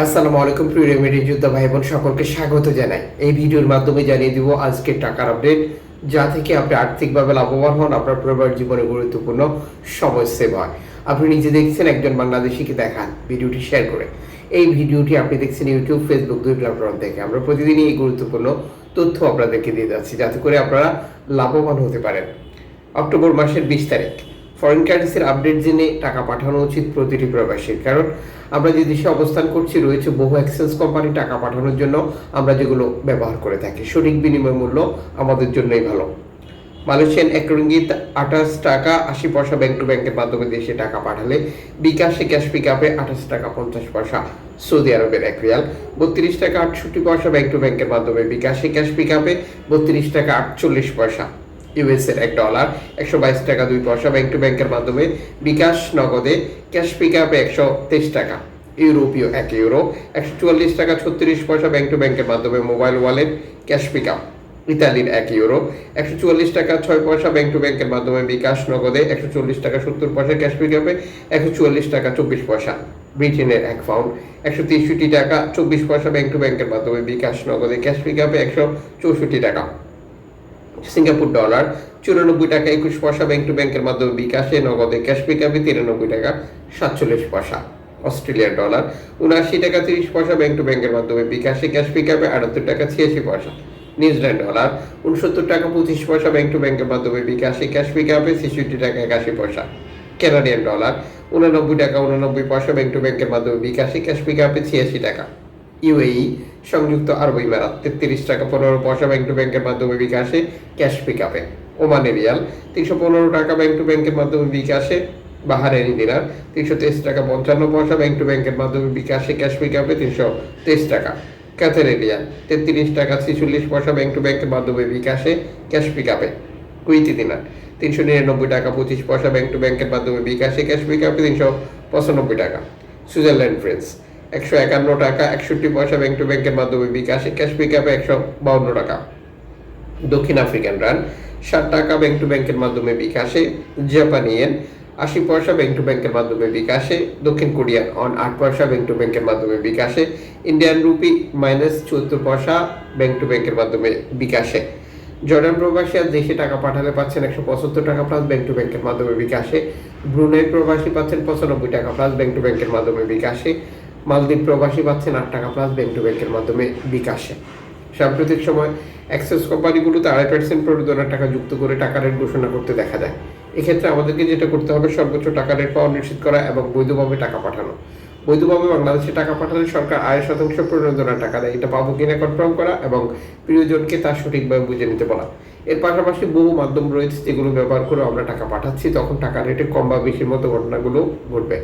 আসসালামু আলাইকুম, প্রিয় রেমিডি যোদ্ধা ভাই বোন, সকলকে স্বাগত জানাই। এই ভিডিওর মাধ্যমে জানিয়ে দিব আজকের টাকার আপডেট, যা থেকে আপনি আর্থিকভাবে লাভবান হন, আপনার পরিবার জীবনে গুরুত্বপূর্ণ সময় সেভ হয় আপনি নিজে দেখছেন, একজন বাংলাদেশিকে দেখান ভিডিওটি শেয়ার করে। এই ভিডিওটি আপনি দেখছেন ইউটিউব, ফেসবুক, দুই প্ল্যাটফর্ম থেকে। আমরা প্রতিদিনই এই গুরুত্বপূর্ণ তথ্য আপনাদেরকে দিয়ে যাচ্ছি, যাতে করে আপনারা লাভবান হতে পারেন। অক্টোবর মাসের বিশ তারিখ। ফরেন কারেন্সির আপডেট জেনে টাকা পাঠানো উচিত প্রতিটি প্রবাসীর। কারণ আমরা যে দেশে অবস্থান করছি, রয়েছে বহু এক্সচেঞ্জ কোম্পানি টাকা পাঠানোর জন্য আমরা যেগুলো ব্যবহার করে থাকি। সঠিক বিনিময় মূল্য আমাদের জন্যই ভালো। মালয়েশিয়ান এক রিঙ্গিত আঠাশ টাকা আশি পয়সা ব্যাংক টু ব্যাংকের মাধ্যমে দেশে টাকা পাঠালে বিকাশে ক্যাশ পিক আপে আঠাশ টাকা পঞ্চাশ পয়সা সৌদি আরবের এক রিয়াল। বত্রিশ টাকা আটষট্টি পয়সা ব্যাংক টু ব্যাংকের মাধ্যমে বিকাশে ক্যাশ পিক আপে বত্রিশ টাকা আটচল্লিশ পয়সা ইউএস এর এক ডলার একশো বাইশ টাকা দুই পয়সা ব্যাংক টু ব্যাংকের মাধ্যমে, বিকাশ নগদে ক্যাশ পিক আপে একশো তেইশ টাকা। ইউরোপীয় এক ইউরো একশো চুয়াল্লিশ টাকা ছত্রিশ পয়সা ব্যাংক টু ব্যাংকের মাধ্যমে mobile wallet cash pick up ইতালির এক ইউরো একশো চুয়াল্লিশ টাকা ছয় পয়সা ব্যাংক টু ব্যাংকের মাধ্যমে বিকাশ নগদে, একশো চল্লিশ টাকা সত্তর পয়সা ক্যাশ পিক আপে একশো চুয়াল্লিশ টাকা চব্বিশ পয়সা। ব্রিটেনের এক পাউন্ড একশো তেষট্টি টাকা চব্বিশ পয়সা ব্যাংক টু ব্যাংকের মাধ্যমে বিকাশ নগদে ক্যাশ পিক আপে একশো চৌষট্টি টাকা। সিঙ্গাপুর ডলার, চুরানব্বই টাকা একুশ পয়সা ব্যাংক টু ব্যাংকের মাধ্যমে বিকাশে, নগদে ক্যাশ পিকআপে তিরানব্বই টাকা সাতচল্লিশ পয়সা। অস্ট্রেলিয়ার ডলার, উনআশি টাকা তিরিশ পয়সা ব্যাংক টু ব্যাংকের মাধ্যমে বিকাশে ক্যাশ পিকআপে আটাত্তর টাকা ছিয়াশি পয়সা। নিউজিল্যান্ড ডলার, উনসত্তর টাকা পঁচিশ পয়সা ব্যাংক টু ব্যাংকের মাধ্যমে বিকাশে ক্যাশ পিকআপে ছেষট্টি টাকা একাশি পয়সা। কানাডিয়ান ডলার উননব্বই টাকা উননব্বই পয়সা ব্যাংক টু ব্যাংকের মাধ্যমে বিকাশে ক্যাশ পিকআপে ছিয়াশি টাকা। ইউএই সংযুক্ত আরব ইমারাত, তেত্রিশ টাকা পনেরো পয়সা ব্যাংক টু ব্যাংকের মাধ্যমে বিকাশে ক্যাশ পিক আপে ওমানে রিয়াল, তিনশো পনেরো টাকা ব্যাংক টু ব্যাংকের মাধ্যমে বিকাশে। বাহারেনি দিনার তিনশো তেইশ টাকা পঞ্চান্ন পয়সা ব্যাংক টু ব্যাংকের মাধ্যমে বিকাশে ক্যাশ পিক আপে তিনশো তেইশ টাকা। ক্যাথের রিয়াল, তেত্রিশ টাকা ছেচল্লিশ পয়সা ব্যাংক টু ব্যাংকের মাধ্যমে বিকাশে ক্যাশ পিক আপে কুইতি দিনার, তিনশো নিরানব্বই টাকা পঁচিশ পয়সা ব্যাংক টু ব্যাংকের মাধ্যমে বিকাশে ক্যাশ পিক আপে তিনশো পঁচানব্বই টাকা। সুইজারল্যান্ড, ফ্রেন্স একশো একান্ন টাকা, একষট্টি পয়সা ব্যাংক টু ব্যাংকের মাধ্যমে বিকাশে ক্যাশ পিক আপে একশো বাউন্ন টাকা। দক্ষিণ আফ্রিকান রান ষাট টাকা ব্যাংক টু ব্যাংকের মাধ্যমে বিকাশে জাপানি ইয়েন আশি পয়সা ব্যাংক টু ব্যাংকের মাধ্যমে বিকাশে, দক্ষিণ কোরিয়ান অন আট পয়সা ব্যাংক টু ব্যাংকের মাধ্যমে বিকাশে ইন্ডিয়ান রুপি মাইনাস চুয়াত্তর পয়সা ব্যাংক টু ব্যাংকের মাধ্যমে বিকাশে। জর্ডান প্রবাসী আজ দেশে টাকা পাঠালে পাচ্ছেন একশো পঁচাত্তর টাকা প্লাস ব্যাংক টু ব্যাংকের মাধ্যমে বিকাশে। ব্রুনাই প্রবাসী পাচ্ছেন পঁচানব্বই টাকা প্লাস ব্যাংক টু ব্যাংকের মাধ্যমে বিকাশে। মালদ্বীপ প্রবাসী পাচ্ছেন আট টাকা প্লাস ব্যাংক টু ব্যাংকের মাধ্যমে বিকাশে। সাম্প্রতিক সময় অ্যাক্সেস কোম্পানিগুলোতে আড়াই পার্সেন্ট প্রণোদনার টাকা যুক্ত করে টাকা রেট ঘোষণা করতে দেখা যায়। এক্ষেত্রে আমাদেরকে যেটা করতে হবে, সর্বোচ্চ টাকা রেট পাওয়া নিশ্চিত করা এবং বৈধভাবে টাকা পাঠানো। বৈধভাবে বাংলাদেশে টাকা পাঠালে সরকার আয় শতাংশ প্রণোদনার টাকা দেয়। এটা পাবো কিনা কনফার্ম করা এবং প্রিয়জনকে তা সঠিকভাবে বুঝে নিতে বলা। এর পাশাপাশি বহু মাধ্যম রয়েছে যেগুলো ব্যবহার করে আমরা টাকা পাঠাচ্ছি। তখন টাকা রেটে কম বা বেশির মতো ঘটনাগুলো ঘটবে।